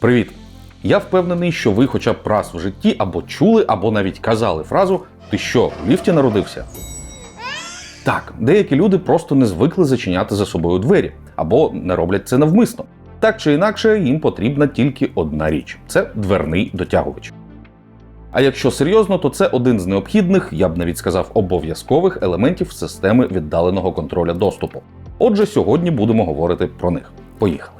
Привіт! Я впевнений, що ви хоча б раз в житті або чули, або навіть казали фразу Ти що, в ліфті народився? Так, деякі люди просто не звикли зачиняти за собою двері, або не роблять це навмисно. Так чи інакше, їм потрібна тільки одна річ це дверний дотягувач. А якщо серйозно, то це один з необхідних, я б навіть сказав, обов'язкових елементів системи віддаленого контроля доступу. Отже, сьогодні будемо говорити про них. Поїхали.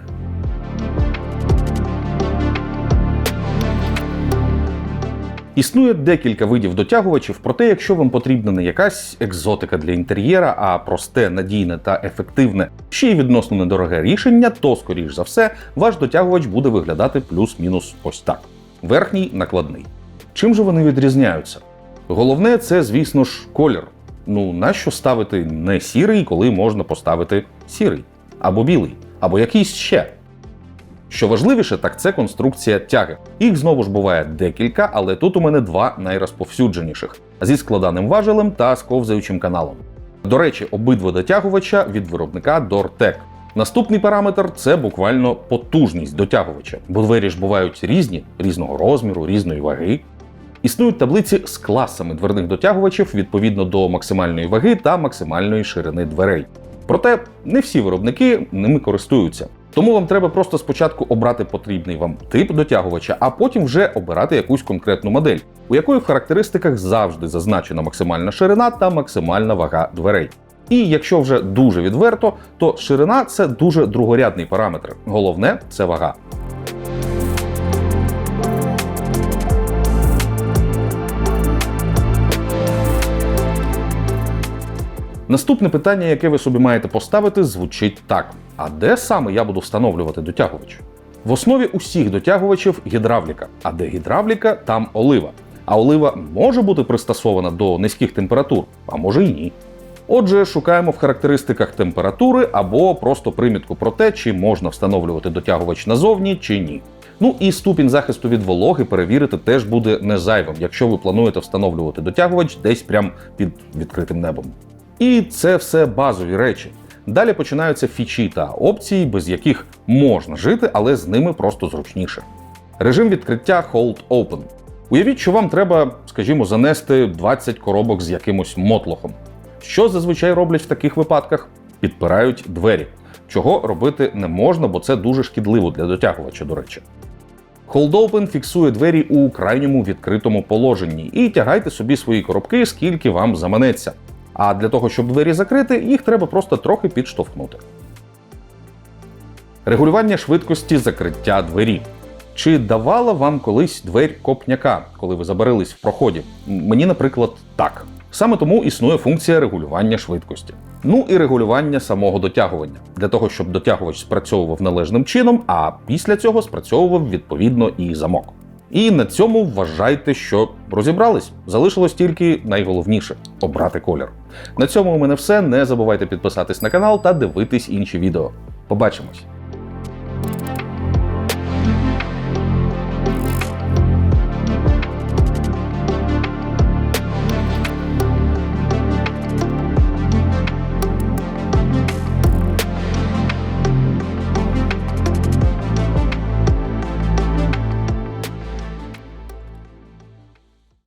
Існує декілька видів дотягувачів, проте, якщо вам потрібна не якась екзотика для інтер'єра, а просте, надійне та ефективне, ще й відносно недороге рішення, то, скоріш за все, ваш дотягувач буде виглядати плюс-мінус ось так: верхній накладний. Чим же вони відрізняються? Головне, це, звісно ж, колір. Ну, нащо ставити не сірий, коли можна поставити сірий, або білий, або якийсь ще. Що важливіше, так це конструкція тяги. Їх знову ж буває декілька, але тут у мене два найрозповсюдженіших зі складаним важелем та з ковзаючим каналом. До речі, обидва дотягувача від виробника Dortec. Наступний параметр це буквально потужність дотягувача, бо двері ж бувають різні, різного розміру, різної ваги. Існують таблиці з класами дверних дотягувачів відповідно до максимальної ваги та максимальної ширини дверей. Проте не всі виробники ними користуються. Тому вам треба просто спочатку обрати потрібний вам тип дотягувача, а потім вже обирати якусь конкретну модель, у якої в характеристиках завжди зазначена максимальна ширина та максимальна вага дверей. І якщо вже дуже відверто, то ширина це дуже другорядний параметр. Головне це вага. Наступне питання, яке ви собі маєте поставити, звучить так: а де саме я буду встановлювати дотягувач? В основі усіх дотягувачів гідравліка, а де гідравліка, там олива. А олива може бути пристосована до низьких температур, а може і ні. Отже, шукаємо в характеристиках температури або просто примітку про те, чи можна встановлювати дотягувач назовні чи ні. Ну і ступінь захисту від вологи перевірити теж буде не зайвим, якщо ви плануєте встановлювати дотягувач десь прямо під відкритим небом. І це все базові речі. Далі починаються фічі та опції, без яких можна жити, але з ними просто зручніше. Режим відкриття Hold Open. Уявіть, що вам треба, скажімо, занести 20 коробок з якимось мотлохом. Що зазвичай роблять в таких випадках? Підпирають двері, чого робити не можна, бо це дуже шкідливо для дотягувача, до речі. Hold Open фіксує двері у крайньому відкритому положенні і тягайте собі свої коробки, скільки вам заманеться. А для того, щоб двері закрити, їх треба просто трохи підштовхнути. Регулювання швидкості закриття двері. Чи давала вам колись двері копняка, коли ви забарились в проході? Мені, наприклад, так. Саме тому існує функція регулювання швидкості. Ну і регулювання самого дотягування для того, щоб дотягувач спрацьовував належним чином, а після цього спрацьовував відповідно і замок. І на цьому вважайте, що розібрались. Залишилось тільки найголовніше обрати колір. На цьому у мене все. Не забувайте підписатись на канал та дивитись інші відео. Побачимось!